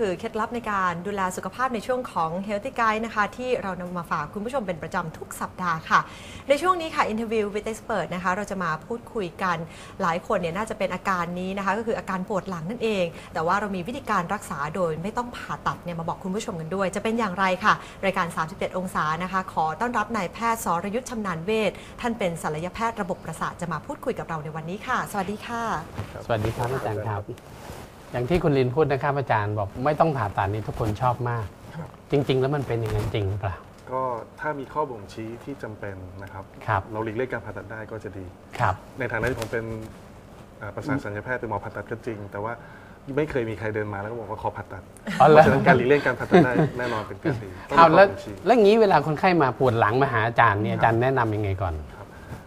คือเคล็ดลับในการดูแลสุขภาพในช่วงของ Healthy Guide นะคะ ที่เรานำมาฝากคุณผู้ชมเป็นประจำทุกสัปดาห์ค่ะ ในช่วงนี้ค่ะ Interview with Expert นะคะ เราจะมาพูดคุยกันหลายคนเนี่ยน่าจะเป็นอาการนี้นะคะ ก็คืออาการปวดหลังนั่นเอง แต่ว่าเรามีวิธีการรักษาโดยไม่ต้องผ่าตัดเนี่ยมาบอกคุณผู้ชมกันด้วย จะเป็นอย่างไรค่ะ รายการ 37 องศานะคะ ขอต้อนรับนายแพทย์สรยุทธ์ชำนาญเวชท่านเป็นศัลยแพทย์ระบบประสาทจะมาพูดคุยกับเราในวันนี้ค่ะ สวัสดีค่ะ สวัสดีครับอาจารย์ครับ อย่างที่คุณลินพูดนะครับอาจารย์บอกไม่ต้องผ่าตัดนี่ทุกคนชอบมากครับจริง ๆ แล้วมันเป็นอย่างนั้นจริงหรือเปล่า ก็ถ้ามีข้อบ่งชี้ที่จำเป็นนะครับ ครับ เราหลีกเลี่ยงการผ่าตัดได้ก็จะดี ครับ ในฐานะที่ผมเป็นอ่าประสาทสัญญาแพทย์เป็นหมอผ่าตัดก็จริง แต่ว่าไม่เคยมีใครเดินมาแล้วก็บอกว่าขอผ่าตัดอ๋อเพแล้วราะฉะนั้นการหลีกเลี่ยงการผ่าตัดได้แน่นอนเป็นการดีต้องเอามีข้แล้อวบ่งชี้ แล้วงี้เวลาคนไข้มาปวดหลังมาหาอาจารย์เนี่ยอาจารย์แนะนำยังไงก่อน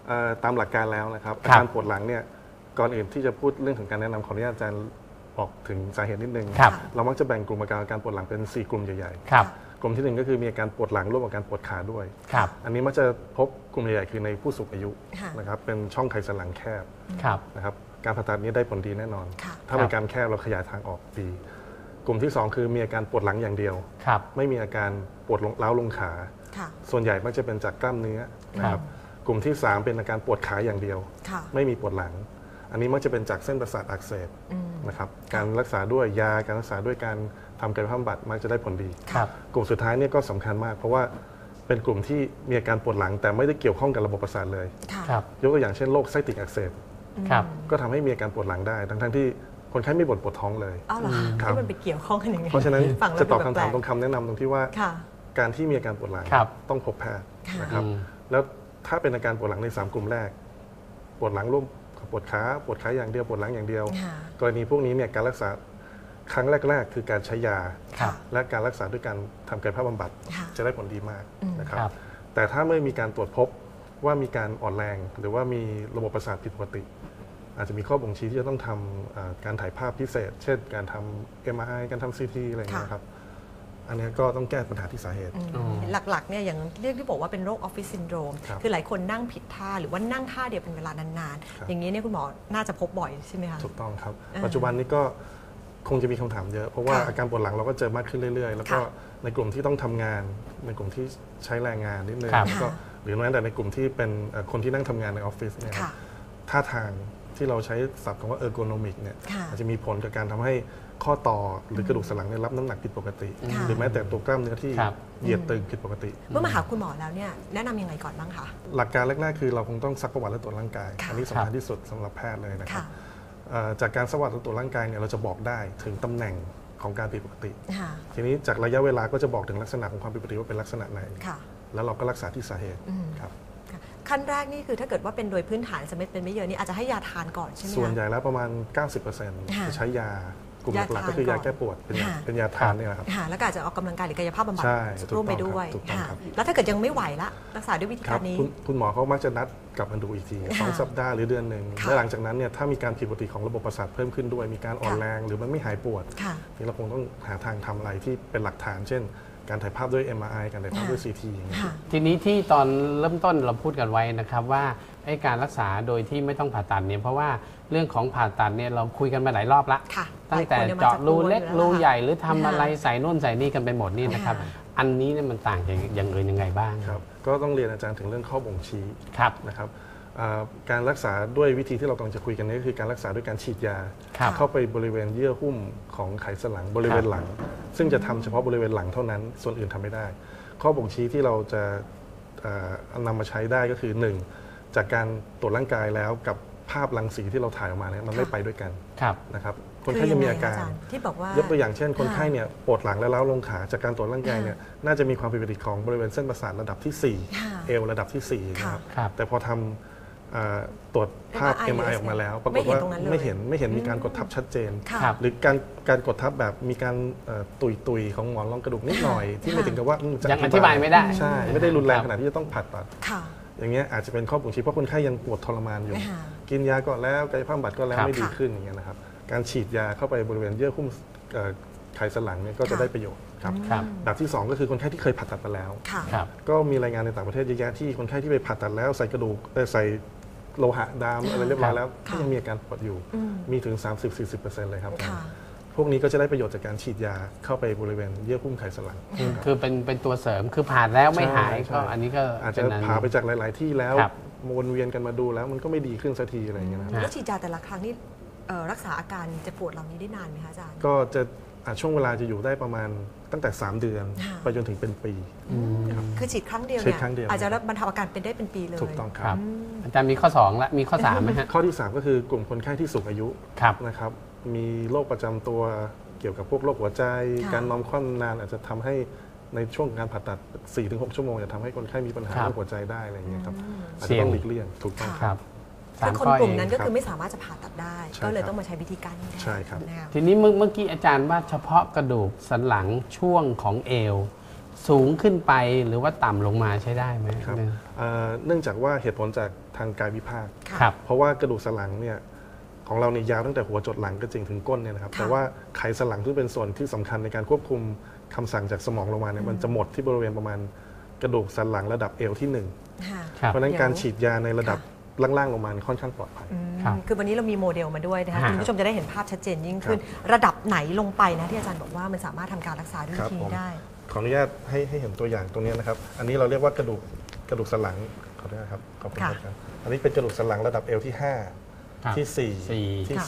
เอ่อตามหลักการแล้วนะครับครัอาบการปวดหลังเนี่ยก่อนอื่นที่จะพูดเรื่องของการแนะนำขออนุญาตอาจารย์ บอกถึงสาเหตุนิดนึง ครับ เรามักจะแบ่งกลุ่มอาการการปวดหลังเป็น 4 กลุ่มใหญ่ครับ ๆ กลุ่มที่หนึ่งก็คือมีอาการปวดหลังร่วมกับการปวดขาด้วย ครับ อันนี้มักจะพบกลุ่มใหญ่ๆคือในผู้สูงอายุค่ะนะครับเป็นช่องไขสันหลังแคบครับ นะครับการผ่าตัดนี้ได้ผลดีแน่นอน ค่ะ ถ้าเป็นการแคบเราขยายทางออกดี กลุ่มที่ 2 คือมีอาการปวดหลังอย่างเดียว ครับ ไม่มีอาการปวดลงเล้าวลงขา ค่ะ ส่วนใหญ่มักจะเป็นจากกล้ามเนื้อนะครับกลุ่มที่ 3 เป็นอาการปวดขาอย่างเดียว ค่ะ ไม่มีปวดหลัง อันนี้มักจะเป็นจากเส้นประสาทอักเสบอืมนะครับการรักษาด้วยยาการรักษาด้วยการทำกายภาพบำบัดมักจะได้ผลดีครับกลุ่มสุดท้ายเนี่ยก็สำคัญมาก เพราะว่าเป็นกลุ่มที่มีอาการปวดหลัง แต่ไม่ได้เกี่ยวข้องกับระบบประสาทเลยค่ะครับยกตัวอย่างเช่นโรคไส้ติ่งอักเสบครับก็ทำให้มีอาการปวดหลังได้ ทั้งทั้งๆที่คนไข้ไม่บ่นปวดท้องเลยอ้าวเหรอคะครับที่มันไปเกี่ยวข้องกันยังไงเพราะฉะนั้นฟังแล้วจะตอบดูคำแปลถามกตรงคำแนะนำตรงที่ว่าค่ะการที่มีอาการปวดหลังครับต้องพบแพทย์ค่ะนะครับอืมแล้วถ้าเป็นอาการปวดหลังใน 3 กลุ่มแรก ปวดหลังร่วมกับ ปวดขาปวดขาอย่างเดียวปวดหลังอย่างเดียวค่ะกรณีพวกนี้เนี่ยการรักษาครั้งแรก ๆ คือการใช้ยาครับและการรักษาด้วยการทำกายภาพบำบัดค่ะจะได้ผลดีมากอืมนะครับครับ แต่ถ้าไม่มีการตรวจพบว่ามีการอ่อนแรง หรือว่ามีระบบประสาทผิดปกติ อาจจะมีข้อบ่งชี้ที่จะต้องทำอ่าการถ่ายภาพพิเศษ เช่น การทำ MRI การทำ CT อะไรอย่างเงี้ยครับ อันเนี้ยก็ต้องแก้ปัญหาที่สาเหตุ อืมอ๋อหลักๆเนี่ยอย่างเรียกที่บอกว่าเป็นโรคออฟฟิศซินโดรมครับคือหลายคนนั่งผิดท่าหรือว่านั่งท่าเดียวเป็นเวลานานครับ ๆ อย่างนี้เนี่ยคุณหมอน่าจะพบบ่อยใช่ไหมคะ ถูกต้องครับ อ่าปัจจุบันนี้ก็คงจะมีคำถามเยอะ เพราะว่าค่ะอาการปวดหลังเราก็เจอมากขึ้นเรื่อยๆ แล้วก็ค่ะในกลุ่มที่ต้องทำงาน ในกลุ่มที่ใช้แรงงานนิดนึงครับ แล้วก็ค่ะ หรือแม้แต่ในกลุ่มที่เป็นเอ่อคนที่นั่งทำงานในออฟฟิศเนี่ยค่ะ ท่าทางที่เราใช้ศัพท์คำว่า ergonomic เนี่ยค่ะอาจจะมีผลกับการทำให้ ข้อต่อหรือกระดูกสันหลังเนี่ยรับน้ำหนักผิดปกติ ค่ะ หรือแม้แต่ตัวกล้ามเนื้อที่ครับ เหยียดตึงผิดปกติ เมื่อมาหาคุณหมอแล้วเนี่ยแนะนำยังไงก่อนบ้างคะ หลักการแรกๆ คือเราคงต้องซักประวัติและตรวจร่างกาย ค่ะ อันนี้สำคัญที่สุดสำหรับแพทย์เลยนะครัค่ะบเอ่อจากการซักประวัติและตรวจร่างกายเนี่ยเราจะบอกได้ถึงตำแหน่งของการผิดปกติ ค่ะทีนี้จากระยะเวลาก็จะบอกถึงลักษณะของความผิดปกติว่าเป็นลักษณะไหน ค่ะแล้วเราก็รักษาที่สาเหตุอืมครับค่ะขั้นแรกนี่คือถ้าเกิดว่าเป็นโดยพื้นฐานจะไม่เป็นไม่เยอะนี่อาจจะให้ยาทานก่อนใช่ไหมคะ ส่วนใหญ่แล้วประมาณค่ะ90%จะใช้ยา กลุ่มยาหลักทานๆก็คือยาก่อนแก้ปวดเป็นยาค่ะ เป็นยาทานเนี่ยนะครับ ค่ะแล้วก็อาจจะออกกำลังกายหรือกายภาพบำบัดใช่ถูกต้องร่วมไปด้วยครับถูกต้องค่ะครับ แล้วถ้าเกิดยังไม่ไหวละรักษาด้วยวิธีคการัรบนี้ คุณคุณหมอเขามักจะนัดกลับมาดูอีกทีค่ะสองสัปดาห์หรือเดือนหนึ่งค่ะและหลังจากนั้นเนี่ยถ้ามีการผิดปกติของระบบประสาทเพิ่มขึ้นด้วยมีการอ่อนค่ะ แรงหรือมันไม่หายปวดค่ะ นี่เราคงต้องหาทางทำอะไรที่เป็นหลักฐาน เช่น การถ่ายภาพด้วย MRI การถ่ายภาพด้วย CT อย่างเงี้ยค่ะทีนี้ที่ตอนเริ่มต้นเราพูดกันไว้นะครับว่าไอ้การรักษาโดยที่ไม่ต้องผ่าตัดเนี่ยเพราะว่าเรื่องของผ่าตัดเนี่ยเราคุยกันมาหลายรอบละค่ะตั้งแต่หลายคนนี่ยเจาะรูเล็กมันจะกลัวอยู่แล้วรูล่ะใหญ่หรือทำอะไรค่ะใส่นู่นใส่นี่กันไปหมดนี่นะครับค่ะอันนี้เนี่ยมันต่างจากอย่างอื่นยังไงบ้างครับก็ต้องเรียนอาจารย์ถึงเรื่องข้อบ่งชี้ครับนะครับอ่า การรักษาด้วยวิธีที่เรากำลังจะคุยกันนี้ก็คือการรักษาด้วยการฉีดยาครับเข้าไปบริเวณเยื่อหุ้มของไขสันหลังบริเวณหลัง ซึ่งจะทำเฉพาะบริเวณหลังเท่านั้น ส่วนอื่นทำไม่ได้ ข้อบ่งชี้ที่เราจะเอ่อนำมาใช้ได้ก็คือ 1. จากการตรวจร่างกายแล้วกับภาพรังสีที่เราถ่ายออกมาเนี่ยมันไม่ค่ะไปด้วยกันครับนะครับคนไข้จะมีอาการคืยังไงคะจย์ที่บอกว่ายกตัวอย่างเช่น คนไข้ค่ะเนี่ยปวดหลังและเล้าวลงขาจากการตรวจร่างกายเนี่ยน่าจะมีความผิดปกติของบริเวณเส้นประสาทระดับที่ค่ะ4เอวระดับที่4นะครับครับแต่พอทำอ่า ตรวจภาพ MRI MRI ออกมาแล้ว ปรากไม่ฏเห็นว่าตรงนั้นเลยไม่เห็นไม่เห็นมีการกดทับชัดเจนค่ะครับหรือการการกดทับแบบมีการเอ่อตุยตุยๆของหมอนรองกระดูกนิดหน่อย ที่ไม่ถึงกับว่าอืมจะยังอธิบายไม่ได้ใช่ ไม่ได้รุนแรงครับขนาดที่จะต้องผ่าตัด ค่ะ อย่างเงี้ยอาจจะเป็นข้อบ่งชี้เพราะคนไข้ยังปวดทรมานอยู่ ค่ะ กินยาก่อนแล้วกายภาพบำบัดก็แล้วครับ ไม่ดีค่ะขึ้นอย่างเงี้ยนะครับ การฉีดยาเข้าไปบริเวณเยื่อหุ้มเอ่อไขสันหลังเนี่ยก็จะค่ะได้ประโยชน์ครับครับ แบบที่2ก็คือคนไข้ที่เคยผ่าตัดมาแล้ว ค่ะ ครับ ก็มีรายงานในต่างประเทศเยอะแยะที่คนไข้ที่ไปผ่าตัดแล้วใส่กระดูกเอ่อใส่ โลหะดามอะไรเรียบร้อยแล้วค่ะก็ยังมีอาการปวดอยู่อืมมีถึง 30-40%เลยครับค่ะ พวกนี้ก็จะได้ประโยชน์จากการฉีดยาเข้าไปบริเวณเยื่อหุ้มไขสันหลังคือครับคือเป็นเป็นตัวเสริมคือผ่านแล้วไม่หายใช่ก็ใช่อันนี้ก็อาจจะเป็นน ผ่าไปจากหลาย ๆ ที่แล้วครับ วนเวียนกันมาดูแล้วมันก็ไม่ดีขึ้นสักทีอะไรอย่างเงี้ยนะครับฮะแล้วฉีดยาแต่ละครั้งนี่เอ่อรักษาอาการเจ็บปวดเหล่านี้ได้นานไหมคะอาจารย์ ก็จะอะ ช่วงเวลาจะอยู่ได้ประมาณตั้งแต่ 3 เดือน ค่ะ ไปจนถึงเป็นปีคือฉีดครั้งเดียวฉีเนี่ดยครั้งเดียว อาจจะบรรเทาอาการเป็นได้เป็นปีเลย ถูกต้องคครัรับ บ อาจารย์มีข้อ2และมีข้อ3ไหมฮะ ข้อที่ 3 ก็คือกลุ่มคนไข้ที่สูงอายุครับ นะครับ มีโรคประจำตัวเกี่ยวกับพวกโรคหัวใจ ค่ะ การนอนคว่ำนานอาจจะทำให้ในช่วงการผ่าตัด 4-6 ชั่วโมงจะทำให้คนไข้มีปัญหาครับเรื่องหัวใจได้อะไรอย่างเงี้ยครับอาจเสี่จะยงต้องหลีกเลี่ยงถูกต้องค่ะครับค รับคือคนข้กลุ่มนั้นเองก็ครับคือไม่สามารถจะผ่าตัดได้ ใช่ก็เลยครับต้องมาใช้วิธีการนี้แทนใช่ครับ นะคะทีนี้เมื่อเมื่อกี้อาจารย์ว่าเฉพาะกระดูกสันหลังช่วงของเอว สูงขึ้นไปหรือว่าต่ำลงมาใช้ได้ไหมครับเนี่ยเอ่อเนื่องจากว่าเหตุผลจากทางกายวิภาคค่ะครับ เพราะว่ากระดูกสันหลังเนี่ยของเราเนี่ยยาวตั้งแต่หัวจดหลังก็จริงถึงก้นเนี่ยนะครับค่ะ แต่ว่าไขสันหลังซึ่งเป็นส่วนที่สำคัญในการควบคุมคำสั่งจากสมองลงมาเนี่ยมันจะหมดที่บริเวณประมาณกระดูกสันหลังระดับเอวที่หนึ่ง ค่ะ ครับ เพราะฉะนั้นเดี๋ยวการฉีดยาในระดับ ล่างๆลงมาค่อนข้างปลอดภัยอืมครับคือวันนี้เรามีโมเดลมาด้วยนะคะฮะ คุณผู้ชมจะได้เห็นภาพชัดเจนยิ่งขึ้น ระดับไหนลงไปนะที่อาจารย์บอกว่ามันสามารถทำการรักษาด้วยครัวิบธีผมนี้ได้ ขออนุญาตให้ให้เห็นตัวอย่างตรงนี้นะครับ อันนี้เราเรียกว่ากระดูกกระดูกสันหลังขออนุญาตครับขอบคุณค่ะครับ อันนี้เป็นกระดูกสันหลังระดับเอวที่ครับ5ที่สี่4ที่ค่ะ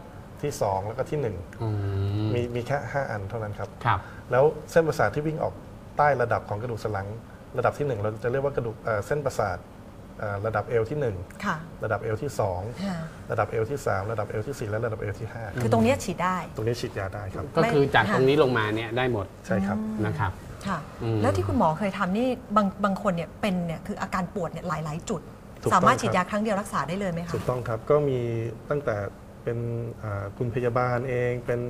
3ที่2แล้วก็ที่1อืมมีมีแค่5อันเท่านั้นครับ ครับ แล้วเส้นประสาทที่วิ่งออกใต้ระดับของกระดูกสันหลัง ระดับที่1เราจะเรียกว่ากระดูกเอ่อเส้นประสาทเอ่อ ระดับเอวที่ค่ะ1ระดับเอวที่ค่ะ2ระดับเอวที่ 3 ระดับเอวที่ 4 และระดับเอวที่คือตรงเนี้ยฉีดได้5ตรงนี้ฉีดยาได้ครับ ก็คือจากค่ะตรงนี้ลงมาเนี่ยได้หมดใช่ครับนะครับค่ะอืมแล้วที่คุณหมอเคยทำนี่บางบางคนเนี่ยเป็นเนี่ยคืออาการปวดเนี่ยหลาย ๆ จุดถูกต้องสามารถฉีดครับยาครั้งเดียวรักษาได้เลยไหมคะถูกต้องครับก็มีตั้งแต่เป็นอ่าคุณพยาบาลเองเป็น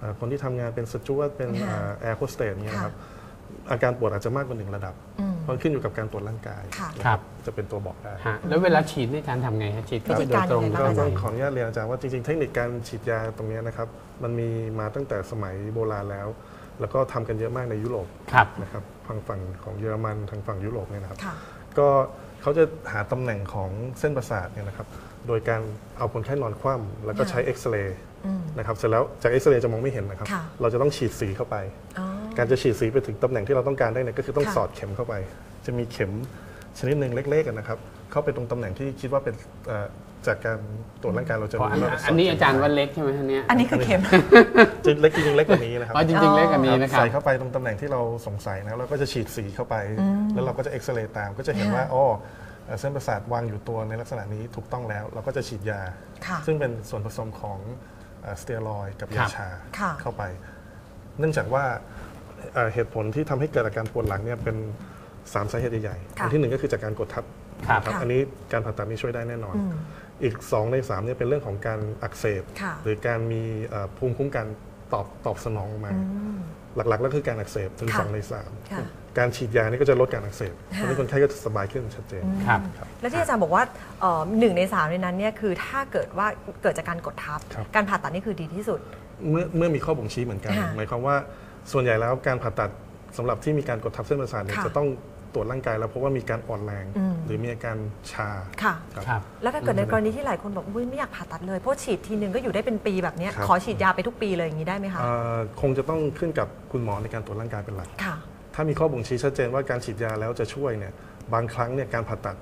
อ่าคนที่ทำงานเป็นสจวตเป็นค่ะแอร์โฮสเตสเนี่ยค่ะนะครับอาการปวดอาจจะมากกว่าหนึ่งระดับอืมเพ ราะขึ้นอยู่กับการตรวจร่างกายค่ะ ครับ จะเป็นตัวบอกได้ฮะแล้วเวลาฉีดนี่อาจารย์ทำไงฮะฉีดเข้าไปวิธีโดยการตรงยังไงก็บ้างต้องขออนุญาตเรียนอาจารย์ว่าจริงๆ เทคนิคการฉีดยาตรงเนี้ยนะครับมันมีมาตั้งแต่สมัยโบราณแล้ว แล้วก็ทำกันเยอะมากในยุโรปครับ นะครับทางฝั่งของเยอรมันทางฝั่งยุโรปเนี่ยนะครับ ค่ะ ก็เขาจะหาตำแหน่งของเส้นประสาทเนี่ยนะครับ โดยการเอาคนไข้นอนคว่ำแล้วก็ใช้เอ็กซเรย์อืมนะครับ เสร็จแล้วจากเอ็กซเรย์จะมองไม่เห็นนะครับ ค่ะ เราจะต้องฉีดสีเข้าไป อ๋อ การจะฉีดสีไปถึงตำแหน่งที่เราต้องการได้เนี่ยก็คือต้องค่ะ สอดเข็มเข้าไป จะมีเข็มชนิดหนึ่งเล็กๆกันนะครับ เข้าไปตรงตำแหน่งที่คิดว่าเป็นเอ่อจากการตรวจร่างกายเราจะเพราะอันว่าอันนี้สดอาจารย์เข็มว่าเล็กใช่ไหมฮะเนี่ยอันนี้คือเข็ม จะเล็กจริงๆเล็กกว่านี้นะครับ อ๋อจริง ๆ เล็กกว่านี้นะครัใส่บ เข้าไปตรงตำแหน่งที่เราสงสัยนะแล้วก็จะฉีดสีเข้าไปอืมแล้วเราก็จะเอ็กซเรย์ตามก็จะเห็นว่าค่ะอ๋อเอ่อเส้นประสาทวางอยู่ตัวในลักษณะนี้ถูกต้องแล้ว เราก็จะฉีดยา ค่ะซึ่งเป็นส่วนผสมของเอ่อสเตียรอยด์กับครัยาบ ชาค่ะ เข้าไป เนื่องจากว่า เอ่อเหตุผลที่ทำให้เกิดอาการปวดหลังเนี่ยเป็นสามสาเหตุใหญ่ๆค่ะอันที่หนึ่งก็คือจากการกดทับครับนะครับค่ะอันนี้การผ่าตัดนี้ช่วยได้แน่นอนอืมอีก 2 ใน3เนี่ยเป็นเรื่องของการอักเสบค่ะหรือการมีเอ่อภูมิคุ้มกันตอบตอบสนองออกมาอืมหลักๆแล้วคือการอักเสบถึงค่ะสองในสามค่ะการฉีดยานี่ก็จะลดการอักเสบค่ะอันนี้คนไข้ก็จะสบายขึ้นชัดเจนครับแล้วที่อาจารย์บอกว่าเอ่อหนึ่งในสามในนั้นเนี่ยคือถ้าเกิดว่าเกิดจากการกดทับครับ การผ่าตัดนี่คือดีที่สุด เมื่อเมื่อมีข้อบ่งชี้เหมือนกันค่ะหมายความว่า ส่วนใหญ่แล้วการผ่าตัดสำหรับที่มีการกดทับเส้นประสาทเนี่ยค่ะจะต้องตรวจร่างกายแล้วพบว่ามีการอ่อนแรงอืมหรือมีอาการชาค่ะครับครับแล้วถ้าเกิดในกรณีที่หลายคนบอกอุ้ยไม่อยากผ่าตัดเลยเพราะฉีดทีนึงก็อยู่ได้เป็นปีแบบเนี้ยครับขอฉีดยาไปทุกปีเลยอย่างนี้ได้ไหมคะเอ่อคงจะต้องขึ้นกับคุณหมอในการตรวจร่างกายเป็นหลักค่ะถ้ามีข้อบ่งชี้ชัดเจนว่าการฉีดยาแล้วจะช่วยเนี่ยบางครั้งเนี่ยการผ่าตัด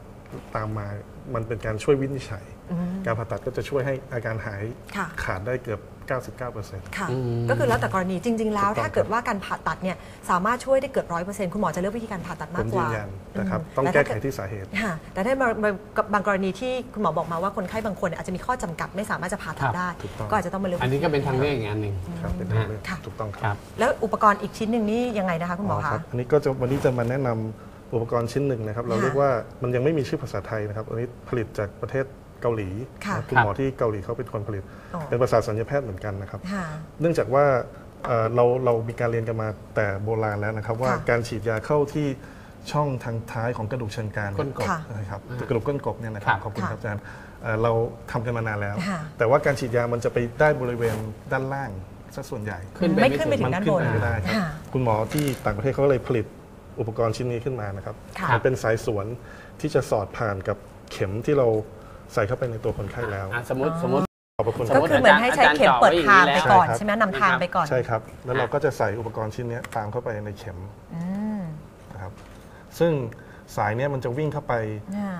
ตามมามันเป็นการช่วยวินิจฉัยอืมการผ่าตัดก็จะช่วยให้อาการหายค่ะขาดได้เกือบ 99%ค่ะอืมก็คือแล้วแต่กรณีจริง ๆ แล้วถูกต้องถ้าเกิดว่าการผ่าตัดเนี่ยสามารถช่วยได้เกือบร้อยเปอร์เซ็นต์คุณหมอจะเลือกวิธีการผ่าตัดผมมากกยืว่านยันนะครับมต้องแต่แก้ถ้าไขเดที่สาเหตุ ค่ะแต่ถ้าบางบางบางกรณีที่คุณหมอบอกมาว่าคนไข้บางคนเนี่ยอาจจะมีข้อจำกัดไม่สามารถจะผ่าตัดครับ ได้ ถูกต้อง ก็อาจจะต้องมาเลือก อันนี้ก็เป็นทางเลือกอีกอันหนึ่ง ครับเป็นทางเลือกค่ะ ถูกต้องคครัรับบ แล้วอุปกรณ์อีกชิ้นหนึ่งนี่ยังไงนะคะคุณหมอคคะรับอันนี้ก็จะวันนี้จะมาแนะนำอุปกรณ์ชิ้นหนึ่งนะครับ เราค่ะ เรียกว่ามันยังไม่มีชื่อภาษาไทยนะครับ อันนี้ผลิตจากประเทศ เกาหลีค่ะนะคุณครับหมอที่เกาหลีเขาเป็นคนผลิต อ๋อ เป็นภาษาสัญญาแพทย์เหมือนกันนะครับ ค่ะ เนื่องจากว่าเอ่อเราเรามีการเรียนกันมาแต่โบราณแล้วนะครับ ว่าค่ะการฉีดยาเข้าที่ช่องทางท้ายของกระดูกเชิงกรานก้นกบค่ะนะครับอ่ากระดูกก้นกบเนี่ยนะครับครับขอบคุณค่ะครับอาจารย์เอ่อเราทำกันมานานแล้ว ค่ะ แต่ว่าการฉีดยามันจะไปได้บริเวณด้านล่างซะส่วนใหญ่ ขึ้นไปไม่ไม่ขึ้นไปถึถึงงด้านขึ้บนนไปไม่ได้ครับค่ะคุณหมอที่ต่างประเทศเขาก็เลยผลิตอุปกรณ์ชิ้นนี้ขึ้นมานะครับค่ะ มันเป็นสายสวนที่จะสอดผ่านกับเข็มที่เรา ใส่เข้าไปในตัวคนไข้แล้วอะสมมติสมมติ ขอบพระคุณสก็มมุติคือเหมือนให้ใช้เข็มเปิดทางไปก่อนใช่ครับใช่ไหมนำทางไปก่อนใช่ครับ แล้วเราก็จะใส่อุปกรณ์ชิ้นเนี้ยตามเข้าไปในเข็มอืมนะครับซึ่งสายเนี้ยมันจะวิ่งเข้าไปอ่า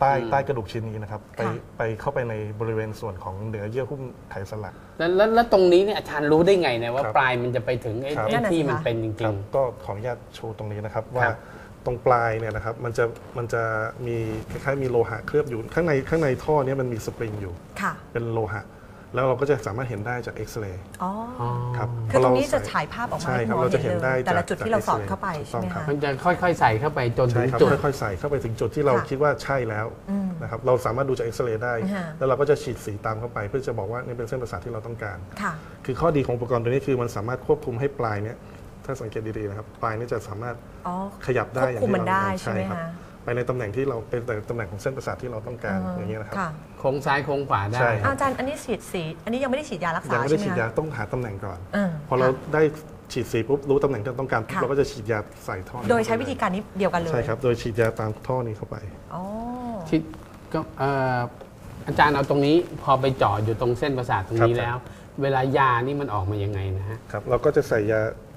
ใต้อืมใต้กระดูกชิ้นนี้นะครับไปค่ะ ไปเข้าไปในบริเวณส่วนของเหนือเยื่อหุ้มไขสันหลัง แล้วแล้วแล้วตรงนี้เนี่ยอาจารย์รู้ได้ไงเนี่ยว่าครับปลายมันจะไปถึงไอ้ครับ ไอ้นั่นน่ะที่สิมันคะเป็นจคริรังบก็ขออนุญาตโชว์ตรงนี้นะครับว่าครับ ตรงปลายเนี่ยนะครับมันจะมันจะมีคล้ายๆมีโลหะเคลือบอยู่ข้างในข้างในท่อเนี้มันมีสปริงอยู่ ค่ะ เป็นโลหะ แล้วเราก็จะสามารถเห็นได้จากเอ็กซเรย์อ๋อๆอ๋อครับคือตรงนี้เพจะเาใฉายภาพออกมาใช่ให้ครับมองเราจะเห็นได้แต่ละจากจุดที่เราจากสอด X-ray เข้าไปถูกใช่ต้องไหมครับคะมันจะค่อยๆใส่เข้าไปจนถึใช่งครับจุด ค่อยๆใส่เข้าไปถึงจุดที่เราค่ะคิดว่าใช่แล้วอืม นะครับเราสามารถดูจากเอ็กซเรย์ได้ ค่ะ แล้วเราก็จะฉีดสีตามเข้าไป เพื่อจะบอกว่านี่เป็นเส้นประสาทที่เราต้องการ ค่ะ คือข้อดีของอุปกรณ์ตัวนี้คือมันสามารถควบคุมให้ปลายเนี้ย ถ้าสังเกตดีๆนะครับปลายเนี้จะสามารถอ๋อขยับได้ควบคุมมันได้อย่างที่เราใช่ไหมครับคะ ไปในตำแหน่งที่เราเป็นแต่ตำแหน่งของเส้นประสาทที่เราต้องการอย่างเงี้ยนะครับ ค่ะโค้งซ้ายโค้งขวาได้ ใช่ครับอาจารย์อันนี้ฉีดสีอันนี้ยังไม่ได้ฉีดยารักษายังไม่ใช่ได้ไหมฉีดยาคะ ต้องหาตำแหน่งก่อน เออพอเราค่ะได้ฉีดสีปุ๊บรู้ตำแหน่งที่เราต้องการปุ๊บค่ะ เราก็จะฉีดยาใส่ท่อนี้โดยใช้วิธีการนี้เดียวกันเลยใช่ครับโดยฉีดยาตามท่อนี้เข้าไป อ๋อ ที่ก็เอ่ออาจารย์เอาตรงนี้พอไปเจาะอยู่ตรงเส้นประสาทตรงนี้ครับ แล้ว เวลายานี่มันออกมายังไงนะฮะ ครับเราก็จะใส่ยาเอ่อ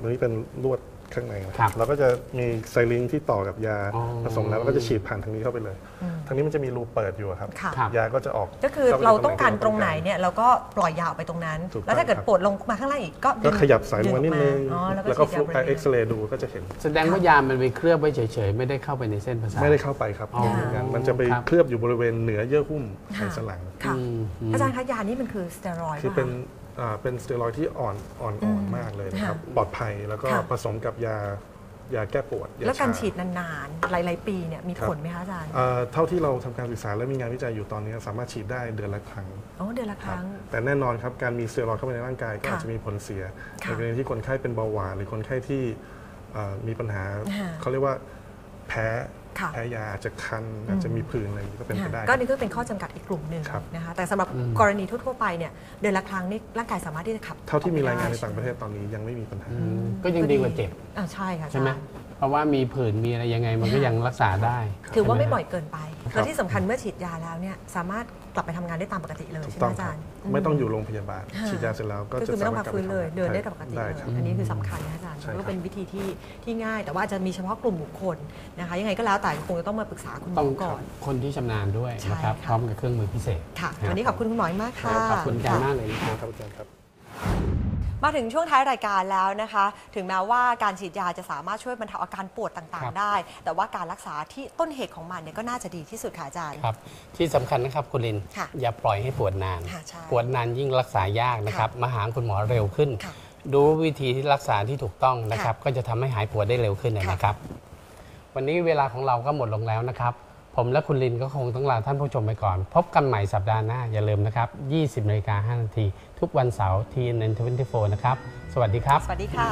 ตัวนี้เป็นลวดข้างในนะครับเราก็จะมีไซลิงที่ต่อกับยาอ๋อผสมแล้วเราก็จะฉีดผ่านทางนี้เข้าไปเลยอืมทางนี้มันจะมีรูเปิดอยู่อะครับค่ะครับ ยาก็จะออกก็คือข้ไปเราในต้องการตรงไหนที่เนี่ยเราก็ปล่อยยาออกไปตรงนั้นถูกต้องแล้วถ้าเกิดครับปวดลงมาข้างล่างอีกก็ก็ดึงขยับสายลงมานิดนึงอ๋อแล้วแล้วก็ก็ฉีฟดลุกไปยาบริเวณเอ็กซเรย์ดูก็จะเห็น แสดงว่ายามันไปเคลือบไว้เฉยๆ ไม่ได้เข้าไปในเส้นประสาทไม่ได้เข้าไปครับอ๋อเหมือนกันมันจะไปครับเคลือบอยู่บริเวณเหนือเยื่อหุ้มไขค่ะสันหลังค่ะอืมอืมอาจารย์คะยานี้มันคือสเตียรอยด์คือป่ะเป็นคะ อ่าเป็นสเตียรอยด์ที่อ่อนอ่อนอือ่มอนมากเลยนะครับค่ะปลอดภัยแล้วก็ค่ะ ผสมกับยายาแก้ปวดยแล้วการช ฉีดนานๆ หลายๆ ปีเนี่ยมีผลไหมคะอาจารย์เอ่อเท่าที่เราทำการศึกษาและมีงานวิจัยอยู่ตอนนี้สามารถฉีดได้เดือนละครั้งอ๋อเดือนละครั้ง แต่แน่นอนครับการมีสเตียรอยด์เข้าไปในร่างกายก็ค่ะอาจจะมีผลเสียค่ะในกรณีที่คนไข้เป็นเบาหวานหรือคนไข้ที่เอ่อมีปัญหาค่ะเขาเรียกว่าแพ้ค่ะ แพ้ยาอาจจะคันอาจจะมีผื่นอะไรอย่างนี้ก็เป็นไปค่ะได้ ก็นี่ก็เป็นข้อจำกัดอีกกลุ่มหนึ่งครับนะคะแต่สำหรับอืมกรณีทั่วๆไปเนี่ยเดือนละครั้งนี่ร่างกายสามารถที่จะขับ เท่าที่มีรายงานในออกไปได้ต่างประเทศตอนนี้ยังไม่มีปัญหาอืมก็ยังดีกว่าเจ็บอ่าใช่ค่ะอาจารย์ใช่ไหมเพราะว่ามีผื่นมีอะไรยังไงมันก็ยังรักษาได้ ถือว่าไม่ใช่หบ่อยเกินไปครับและที่สำคัญเมื่อฉีดยาแล้วเนี่ยสามารถ กลับไปทำงานได้ตามปกติเลยถูกใช่ไหมต้องอาครัจาบรย์ไม่ต้องอยู่โรงพยาบาลค่ะฉีดยาเสร็จแล้วก็ก็จะคือไม่สาต้องมารมาถกลับฟื้นเลยไปทำงาเดินได้ปกติได้เลยครับ อันนี้คือสำคัญนะอาจารย์ใช่ก็ครับเป็นวิธีที่ที่ง่าย แต่ว่าจะมีเฉพาะกลุ่มบุคคลนะคะ ยังไงก็แล้วแต่คงจะต้องมาปรึกษาคุณหมต้อองก่อน คนที่ชำนาญด้วยใช่นะครับค่ะ พร้อมกับเครื่องมือพิเศษค่ะรับวันนี้ขอบคุณคุณหมอมากค่ะ ขอบคุณอาจารย์มากเลยนะครับ ครับอาจารย์ครับ มาถึงช่วงท้ายรายการแล้วนะคะ ถึงแม้ว่าการฉีดยาจะสามารถช่วยบรรเทาอาการปวดต่างครับๆได้ แต่ว่าการรักษาที่ต้นเหตุของมันเนี่ยก็น่าจะดีที่สุดค่ะอาจารย์ ครับ ที่สำคัญนะครับคุณลินค่ะอย่าปล่อยให้ปวดนานค่ะใช่ปวดนานยิ่งรักษายากนะครับ มาหาคุณหมอเร็วขึ้นค่ะดูวิธีที่รักษาที่ถูกต้องนะครับ ก็จะทำให้หายปวดได้เร็วขึ้นค่ะนะครับ วันนี้เวลาของเราก็หมดลงแล้วนะครับ ผมและคุณลินก็คงต้องลาท่านผู้ชมไปก่อน พบกันใหม่สัปดาห์หน้า อย่าลืมนะครับ 20นาฬิกา5นาที ทุกวันเสาร์ทีน24 นะครับ สวัสดีครับ สวัสดีค่ะ